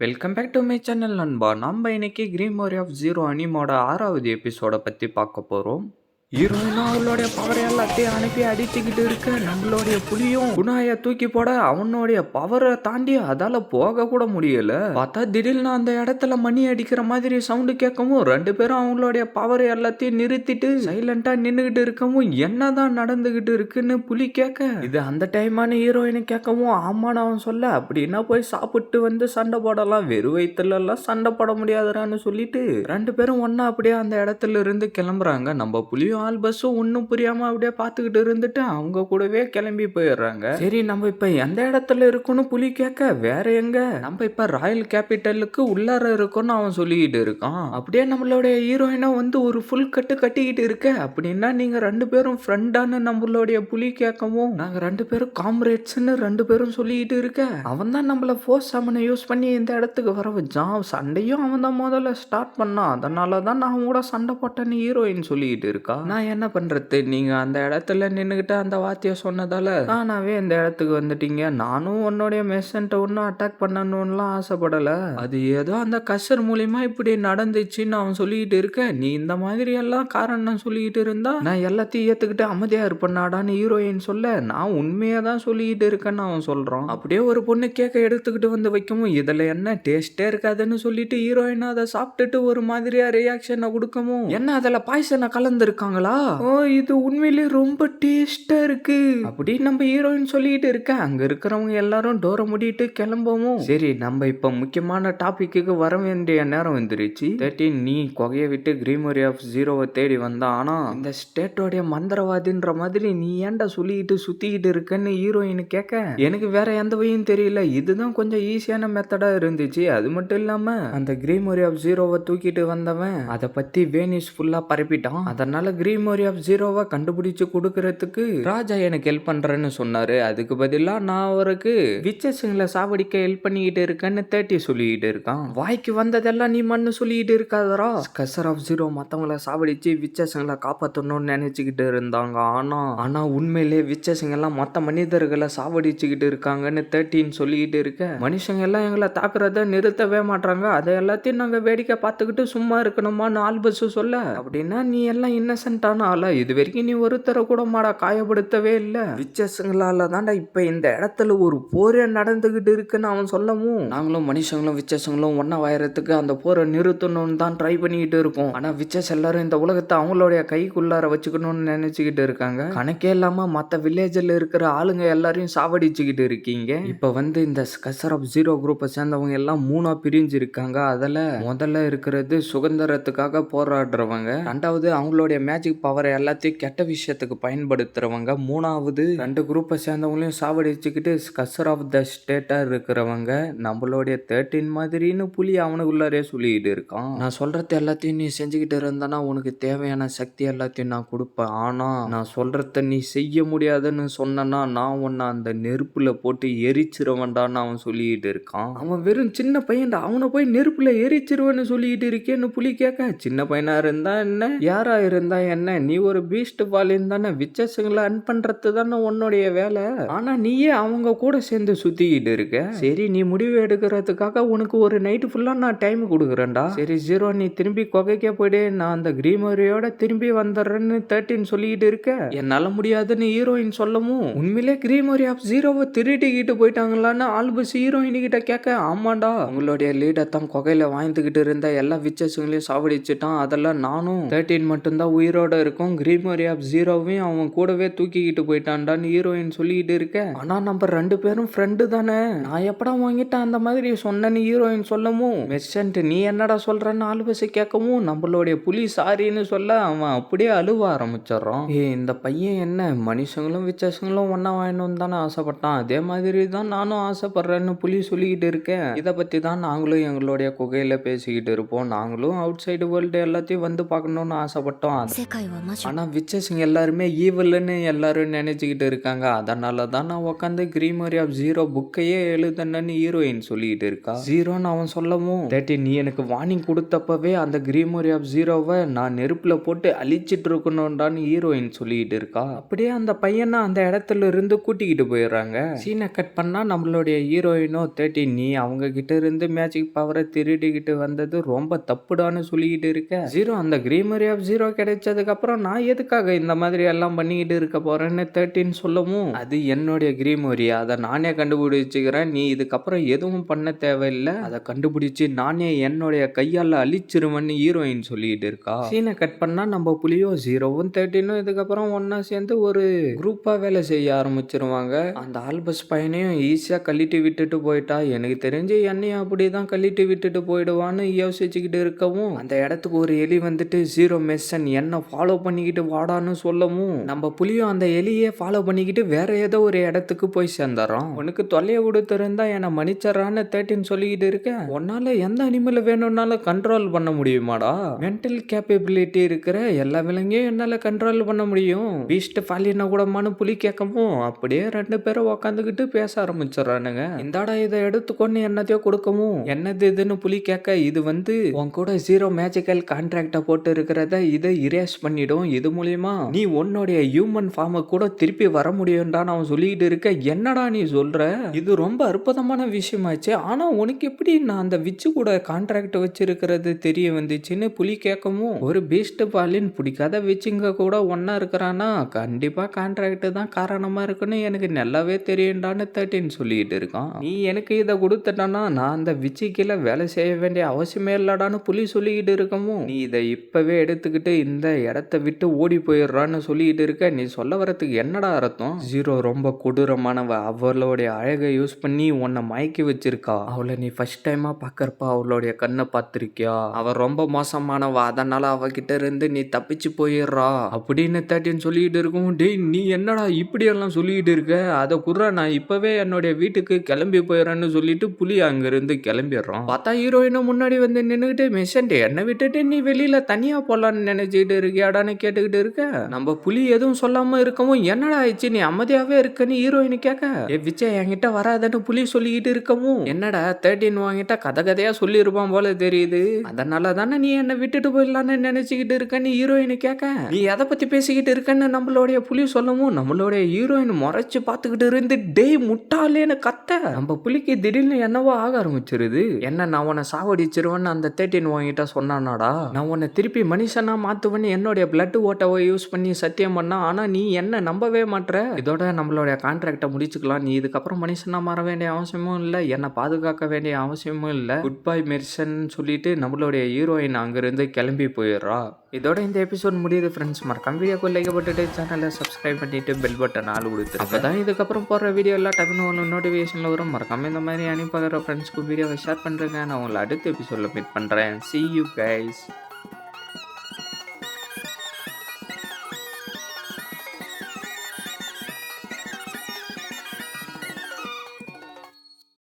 Welcome back to my channel நண்பா. நம்ம இன்னைக்கு கிரீமோரி ஆஃப் ஜீரோ அனிமோட ஆறாவது எபிசோடை பற்றி பார்க்க போகிறோம் ஹீரோயினும் அவளுடைய பவரை எல்லாத்தையும் அனுப்பி அடிச்சுக்கிட்டு இருக்க நம்மளுடைய புலியும் குணாய தூக்கி போட அவனுடைய பவரை தாண்டி அதால போக கூட முடியல. பார்த்தா திடீர்னு அந்த இடத்துல மணி அடிக்கிற மாதிரி சவுண்டு கேட்கவும் ரெண்டு பேரும் அவங்களுடைய பவர் எல்லாத்தையும் நிறுத்திட்டு சைலண்டா நின்றுகிட்டு இருக்கவும் என்னதான் நடந்துகிட்டு இருக்குன்னு புலி கேட்க இது அந்த டைமான ஹீரோயினு கேட்கவும் ஆமான்னு அவன் சொல்ல அப்படின்னா போய் சாப்பிட்டு வந்து சண்டை போடலாம் வெறும் வயிற்றுல எல்லாம் சண்டை போட முடியாதுறான்னு சொல்லிட்டு ரெண்டு பேரும் ஒன்னா அப்படியே அந்த இடத்துல இருந்து கிளம்புறாங்க. நம்ம புலியும் ஆல் பஸ்ஸும் ஒன்றும் புரியாமல் அப்படியே பார்த்துக்கிட்டு இருந்துட்டு அவங்க கூடவே கிளம்பி போயிடுறாங்க. சரி நம்ம இப்போ எந்த இடத்துல இருக்கோம்னு புலி கேட்க வேற எங்க? நம்ம இப்போ ராயல் கேபிட்டலுக்கு உள்ளார இருக்கோம்னு அவன் சொல்லிக்கிட்டு இருக்கான். அப்படியே நம்மளுடைய ஹீரோயினை வந்து ஒரு ஃபுல் கட்டு கட்டிக்கிட்டு இருக்க. அப்படின்னா நீங்கள் ரெண்டு பேரும் ஃப்ரெண்டான்னு நம்மளுடைய புலி கேட்கவும் நாங்கள் ரெண்டு பேரும் காம்ரேட்ஸ்ன்னு ரெண்டு பேரும் சொல்லிக்கிட்டு இருக்க. அவன் தான் நம்மள ஃபோர்ஸ் அவனை யூஸ் பண்ணி இந்த இடத்துக்கு வர வச்சான். சண்டையும் அவன் தான் முதல்ல ஸ்டார்ட் பண்ணான். அதனால தான் நான் கூட சண்டை போட்டேன்னு ஹீரோயின் சொல்லிக்கிட்டு இருக்கா. நான் என்ன பண்ணுறது நீங்கள் அந்த இடத்துல நின்றுக்கிட்டு அந்த வாத்தியம் சொன்னதால். தானாவே இந்த இடத்துக்கு வந்துட்டீங்க. நானும் உன்னுடைய மெசன்ட்ட ஒன்றும் அட்டாக் பண்ணணும்லாம் ஆசைப்படலை. அது ஏதோ அந்த கஷர் மூலியமாக இப்படி நடந்துச்சுன்னு அவன் சொல்லிக்கிட்டு இருக்கேன். நீ இந்த மாதிரி எல்லாம் காரணம் சொல்லிக்கிட்டு இருந்தா நான் எல்லாத்தையும் ஏற்றுக்கிட்டு அமைதியாக இருப்பேன்னாடான்னு ஹீரோயின் சொல்ல நான் உண்மையாக தான் சொல்லிக்கிட்டு இருக்கேன்னு அவன் சொல்கிறான் அப்படியே ஒரு பொண்ணு கேட்க எடுத்துக்கிட்டு வந்து வைக்கவும் இதில் என்ன டேஸ்ட்டே இருக்காதுன்னு சொல்லிட்டு ஹீரோயின் அதை சாப்பிட்டுட்டு ஒரு மாதிரியாக ரியாக்ஷனை கொடுக்கவும் என்ன அதில் பாய்சனை கலந்துருக்காங்க ஓ இது உண்மையிலே ரொம்ப டேஸ்டா இருக்கு. அப்படி நம்ம ஹீரோயின் சொல்லிட்டு இருக்க? அங்க இருக்கிறவங்க எல்லாரும் டோரை மூடிட்டு கிளம்பவும்? சரி நம்ம இப்ப முக்கியமான டாபிக்கு வர வேண்டிய நேரம் வந்துருச்சு. தேர்ட்டின் நீ கொகைய விட்டு கிரீமரி ஆஃப் ஜீரோவை தேடி வந்தா. ஆனா இந்த ஸ்டேட்டோடைய மந்திரவாதின்ற மாதிரி நீ ஏன்டா சொல்லிக்கிட்டு சுத்திக்கிட்டு இருக்கன்னு ஹீரோயின் கேட்க. எனக்கு வேற எந்த வழியும் தெரியல. இதுதான் கொஞ்சம் ஈஸியான மெத்தடா இருந்துச்சு. அது மட்டும் இல்லாம அந்த கிரீமரி ஆஃப் ஜீரோவை தூக்கிட்டு வந்தவன் அதை பத்தி வேனிஸ் ஃபுல்லா பரப்பிட்டான். அதனால ப்ரீமோரி ஆஃப் ஜீரோவை கண்டுபிடிச்சு கொடுக்கறதுக்கு ராஜா எனக்கு ஹெல்ப் பண்றேன்னு சொன்னாரு. அதுக்கு பதிலா நான் அவருக்கு விச்சஸுங்களை சாவடிக்க ஹெல்ப் பண்ணிக்கிட்டு இருக்கேன்னு தேட்டி சொல்லிக்கிட்டு இருக்கான். வாய்க்கு வந்ததெல்லாம் நீ மண்ணு சொல்லிக்கிட்டு இருக்காதரா கசர் ஆஃப் ஜீரோ மற்றவங்கள சாவடிச்சு விச்சஸுங்களை காப்பாற்றணும்னு நினைச்சுக்கிட்டு இருந்தாங்க. ஆனா ஆனா உண்மையிலே விச்சஸுங்கெல்லாம் மற்ற மனிதர்களை சாவடிச்சுக்கிட்டு இருக்காங்கன்னு தேர்ட்டின்னு சொல்லிக்கிட்டு இருக்க. மனுஷங்க எல்லாம் எங்களை தாக்குறத நிறுத்தவே மாட்டாங்க அதை எல்லாத்தையும் நாங்க வேடிக்கை பார்த்துக்கிட்டு சும்மா இருக்கணுமான்னு ஆல்பஸ் சொல்ல. அப்படின்னா நீ எல்லாம் ஆளா இது வரைக்கும் நீ ஒருத்தரை கூட மாடா காயப்படுத்தவே இல்லை. விச்சஸுங்களால தான்டா இப்ப இந்த இடத்துல ஒரு போரே நடந்துகிட்டு இருக்குன்னு அவன் சொல்லவும். நாங்களும் மனுஷங்களும் விச்சஸுங்களும் ஒன்னா வாயறதுக்கு அந்த போரை நிறுத்தணும்னு தான் ட்ரை பண்ணிக்கிட்டு இருக்கோம். ஆனா விச்சஸ் எல்லாரும் இந்த உலகத்தை அவங்களுடைய கைக்குள்ளார வச்சுக்கணும்னு நினைச்சுக்கிட்டு இருக்காங்க. கணக்கே இல்லாம மத்த வில்லேஜ்ல இருக்கிற ஆளுங்க எல்லாரையும் சாவடிச்சுக்கிட்டு இருக்கீங்க. இப்ப வந்து இந்த கசர் ஆஃப் ஜீரோ குரூப்பை சேர்ந்தவங்க எல்லாம் மூணா பிரிஞ்சு இருக்காங்க அதுல முதல்ல இருக்கிறது சுதந்திரத்துக்காக போராடுறவங்க. ரெண்டாவது அவங்களுடைய மேஜிக் பவரை எல்லாத்தையும் கெட்ட விஷயத்துக்கு பயன்படுத்துறவங்க. மூணாவது ரெண்டு குரூப்பை சேர்ந்தவங்களையும் சாவடிச்சுக்கிட்டு கசர் ஆஃப் த ஸ்டேட்டாக இருக்கிறவங்க. நம்மளுடைய தேர்ட்டின் மாதிரின்னு புலி அவனுக்குள்ளாரே சொல்லிக்கிட்டு இருக்கான். நான் சொல்கிறது எல்லாத்தையும் நீ செஞ்சுக்கிட்டு இருந்தானா உனக்கு தேவையான சக்தி எல்லாத்தையும் நான் கொடுப்பேன். ஆனால் நான் சொல்கிறத நீ செய்ய முடியாதுன்னு சொன்னனா நான் உன்னை அந்த நெருப்பில் போட்டு எரிச்சிருவேன்டான்னு அவன் சொல்லிக்கிட்டு இருக்கான். அவன் வெறும் சின்ன பையன்டா. அவனை போய் நெருப்பில் எரிச்சிருவேன்னு சொல்லிக்கிட்டு இருக்கேன்னு புலி கேட்க சின்ன பையனாக இருந்தா என்ன? யாராக இருந்தா என்ன? நீ ஒரு பீஸ்ட் பாலின் தானே விச்சஸுங்களை அன் பண்றது தானே உன்னுடைய வேலை. ஆனா நீயே அவங்க கூட சேர்ந்து சுத்திக்கிட்டு இருக்க. சரி நீ முடிவு எடுக்கிறதுக்காக உனக்கு ஒரு நைட்டு ஃபுல்லா நான் டைம் கொடுக்குறேன்டா. சரி ஜீரோ நீ திரும்பி கொகைக்கே போயிடு. நான் அந்த கிரீமரியோட திரும்பி வந்துடுறேன்னு தேர்ட்டின் சொல்லிக்கிட்டு இருக்க. என்னால முடியாதுன்னு ஹீரோயின் சொல்லவும். உண்மையிலே கிரீமரி ஆஃப் ஜீரோவை திருட்டிக்கிட்டு போயிட்டாங்களான்னு ஆல்பஸ் ஹீரோயின் கிட்ட கேட்க ஆமாண்டா. உங்களுடைய லீடர் தான் கொகையில வாங்கிக்கிட்டு இருந்த எல்லா விச்சஸுங்களையும் சாவடிச்சுட்டான். அதெல்லாம் நானும். தேர்ட்டின் மட்டும்தான் உயிரோட இருக்கும். கிரீமரி ஆஃப் ஜீரோவையும் அவன் கூடவே தூக்கிக்கிட்டு போயிட்டான்டான்னு ஹீரோயின் சொல்லிக்கிட்டு இருக்க. ஆனால் நம்ம ரெண்டு பேரும் ஃப்ரெண்டு தானே. நான் எப்படா வாங்கிட்டேன் அந்த மாதிரி சொன்னேன்னு ஹீரோயின் சொல்லவும் மெர்சன்ட் நீ என்னடா சொல்கிறன்னு ஆல்பஸ் கேட்கவும் நம்மளுடைய புலி சாரின்னு சொல்ல அவன் அப்படியே அழுவ ஆரம்பிச்சிடறான். ஏ இந்த பையன் என்ன? மனுஷங்களும் விச்சஸங்களும் ஒன்றா வாங்கணும்னு தானே ஆசைப்பட்டான். அதே மாதிரி தான் நானும் ஆசைப்படுறேன்னு புலி சொல்லிக்கிட்டு இருக்கேன் இதை பற்றி தான் நாங்களும் எங்களுடைய குகையில் பேசிக்கிட்டு இருப்போம். நாங்களும் அவுட் சைடு வேர்ல்டு எல்லாத்தையும் வந்து பார்க்கணும்னு ஆசைப்பட்டோம். ஆனால் விச்சஸுங்க எல்லாருமே ஈவல்னு எல்லாரும் நினச்சிக்கிட்டு இருக்காங்க. அதனால தான் நான் உட்காந்து கிரீமரி ஆஃப் ஜீரோ புக்கையே எழுதுனேன்னு ஹீரோயின் சொல்லிக்கிட்டு இருக்கா. ஜீரோன்னு அவன் சொல்லவும் டேட்டி நீ எனக்கு வார்னிங் கொடுத்தப்பவே அந்த கிரீமரி ஆஃப் ஜீரோவை நான் நெருப்பில் போட்டு அழிச்சிட்டு இருக்கணும்டான்னு ஹீரோயின் சொல்லிக்கிட்டு இருக்கா. அப்படியே அந்த பையனை அந்த இடத்துல இருந்து கூட்டிக்கிட்டு போயிடுறாங்க. சீனை கட் பண்ணால் நம்மளுடைய ஹீரோயினோ தேட்டி நீ அவங்க கிட்ட இருந்து மேஜிக் பவரை திருடிக்கிட்டு வந்தது ரொம்ப தப்புடான்னு சொல்லிக்கிட்டு இருக்க. ஜீரோ அந்த கிரீமரி ஆஃப் ஜீரோ கிடைச்சது அப்புறம் நான் எதுக்காக இந்த மாதிரி எல்லாம் பண்ணிக்கிட்டு இருக்க போறேன்னு தேர்ட்டின்னு சொல்லவும் அது என்னுடைய கிரீமரி. அதை நானே கண்டுபிடிச்சுக்கிறேன். நீ இதுக்கப்புறம் எதுவும் பண்ண தேவையில்லை. அதை கண்டுபிடிச்சு நானே என்னுடைய கையால அழிச்சிருவேன்னு ஹீரோயின் சொல்லிட்டு இருக்கா. சீனை கட் பண்ணா நம்ம புலியோ ஜீரோவும் தேர்ட்டினும் இதுக்கப்புறம் ஒன்னா சேர்ந்து ஒரு குரூப்பா வேலை செய்ய ஆரம்பிச்சிருவாங்க. அந்த ஆல்பஸ் பையனையும் ஈஸியா கழட்டி விட்டுட்டு போயிட்டா. எனக்கு தெரிஞ்சு என்னையும் அப்படிதான் கழட்டி விட்டுட்டு போயிடுவான்னு யோசிச்சுக்கிட்டு இருக்கவும் அந்த இடத்துக்கு ஒரு எலி வந்துட்டு ஜீரோ மெஸ்ஸன் என்ன ஃபாலோ பண்ணிக்கிட்டு வாடான்னு சொல்லவும் நம்ம புலியும் அந்த எலியை ஃபாலோ பண்ணிக்கிட்டு வேற ஏதோ ஒரு இடத்துக்கு போய் சேர்ந்துறோம் உனக்கு தொல்லையை கொடுத்துருந்தா என்னை மன்னிச்சிட்றான்னு தேர்ட்டின்னு சொல்லிக்கிட்டு இருக்கேன். உன்னால எந்த அனிமல் வேணும்னாலும் கண்ட்ரோல் பண்ண முடியுமாடா? மென்டல் கேப்பபிலிட்டி இருக்கிற எல்லா விலங்கையும் என்னால் கண்ட்ரோல் பண்ண முடியும். பீஸ்ட் ஃபாலினா கூடமானு புலி கேட்கவும் அப்படியே ரெண்டு பேரும் உக்காந்துக்கிட்டு பேச ஆரம்பிச்சிடறானுங்க. இந்தாடா இதை எடுத்துக்கொன்னு என்னத்தையோ கொடுக்கவும் என்னது இதுன்னு புலி கேட்க இது வந்து உன் கூட ஜீரோ மேஜிக்கல் கான்ட்ராக்டை போட்டு இருக்கிறத இதை இரேஸ் பண்ணிடும். இது மூலியமா நீ உன்னுடைய ஹியூமன் ஃபார்மை கூட திருப்பி வர முடியும்டான்னு அவன் சொல்லிக்கிட்டு இருக்க என்னடா நீ சொல்ற? இது ரொம்ப அற்புதமான விஷயமாச்சு. ஆனா உனக்கு எப்படி நான் அந்த விச்சு கூட கான்ட்ராக்ட் வச்சிருக்கிறது தெரிய வந்துச்சுன்னு புலி கேட்கவும் ஒரு பீஸ்ட் பாலின் பிடிக்காத விச்சுங்க கூட ஒன்னா இருக்கிறானா? கண்டிப்பா கான்ட்ராக்ட் தான் காரணமா இருக்குன்னு எனக்கு நல்லாவே தெரியும்டான்னு தேர்ட்டின் சொல்லிட்டு இருக்கான். நீ எனக்கு இதை கொடுத்துட்டானா நான் அந்த விச்சு கீழே வேலை செய்ய வேண்டிய அவசியமே இல்லடான்னு புலி சொல்லிக்கிட்டு இருக்கவும் நீ இதை இப்பவே எடுத்துக்கிட்டு இந்த இடத்த விட்டு ஓடி போயிடுறான்னு சொல்லிக்கிட்டு இருக்க நீ சொல்ல வரதுக்கு என்னடா அர்த்தம்? ஜீரோ ரொம்ப கொடூரமானவ அவளுடைய அழகை யூஸ் பண்ணி உன்னை மயக்கி வச்சிருக்கா. அவளை நீ ஃபர்ஸ்ட் டைமா பாக்கறப்ப அவளுடைய கண்ணை பார்த்திருக்கியா? அவ ரொம்ப மோசமானவ அதனால அவகிட்ட இருந்து நீ தப்பிச்சு போயிடுறா. அப்படின்னு தேர்ட்டின்னு சொல்லிக்கிட்டு இருக்கும் டேய் நீ என்னடா இப்படி எல்லாம் சொல்லிக்கிட்டு இருக்க? அதை குர்றா நான் இப்பவே என்னுடைய வீட்டுக்கு கிளம்பி போயிடுறேன்னு சொல்லிட்டு புலி அங்கிருந்து கிளம்பிடுறோம் பார்த்தா ஹீரோயினும் முன்னாடி வந்து நின்னுகிட்டு மெசன்ட் என்னை விட்டுட்டு நீ வெளியில தனியா போலான்னு நினைச்சிட்டு இருக்கியாடான்னு கேட்டுக்கிட்டு இருக்க? நம்ம புலி எதுவும் சொல்லாம இருக்கவும் என்னடா ஆயிடுச்சு? நீ அமைதியாவே இருக்கன்னு ஹீரோயின் கேட்க ஏ விஜய் என்கிட்ட வராதன்னு புலி சொல்லிக்கிட்டு இருக்கவும். என்னடா தேர்ட்டின் வாங்கிட்ட கதை கதையா சொல்லியிருப்பான் போல தெரியுது. அதனால தானே நீ என்னை விட்டுட்டு போயிடலான்னு நினைச்சுக்கிட்டு இருக்கன்னு ஹீரோயின் கேட்க நீ எதை பத்தி பேசிக்கிட்டு இருக்கன்னு நம்மளுடைய புலி சொல்லவும் நம்மளுடைய ஹீரோயின் முறைச்சு பார்த்துக்கிட்டு இருந்து டேய் முட்டாளேன்னு கத்த. நம்ம புலிக்கு திடீர்னு என்னவோ ஆக ஆரம்பிச்சிருது. என்ன நான் உன்னை சாவடிச்சிருவேன்னு அந்த தேர்ட்டின் வாங்கிட்ட சொன்னானாடா? நான் உன்னை திருப்பி மனுஷனா மாத்துவேன்னு என்னுடைய பிளட் ஓட்டவை யூஸ் பண்ணி சத்தியம் பண்ணா ஆனா நீ என்ன நம்பவே மாட்ற? இதோட நம்மளுடைய கான்ட்ராக்டை முடிச்சுக்கலாம். நீ இதுக்கப்புறம் மனுஷனா மாற வேண்டிய அவசியமும் இல்லை. என்னை பாதுகாக்க வேண்டிய அவசியமும் இல்லை. குட் பை மெர்சன் சொல்லிட்டு நம்மளுடைய ஹீரோயின் அங்கிருந்து கிளம்பி போயிடுறா. இதோட இந்த எபிசோட் முடியுது ஃப்ரெண்ட்ஸ் மறக்காம வீடியோக்கு லைக் போட்டுட்டு சேனலை சப்ஸ்கிரைப் பண்ணிட்டு பெல் பட்டன் ஆள் கொடுத்து அப்பதான் இதுக்கப்புறம் போடுற வீடியோ எல்லாம் டக்குனு ஒன்று நோட்டிஃபிகேஷனில் வரும். மறக்காம இந்த மாதிரி அனுப்பி பார்க்குற ஃப்ரெண்ட்ஸ்க்கு வீடியோவை ஷேர் பண்ணுறேங்க நான் உங்களை அடுத்த எபிசோடில் மீட் பண்ணுறேன் see you guys.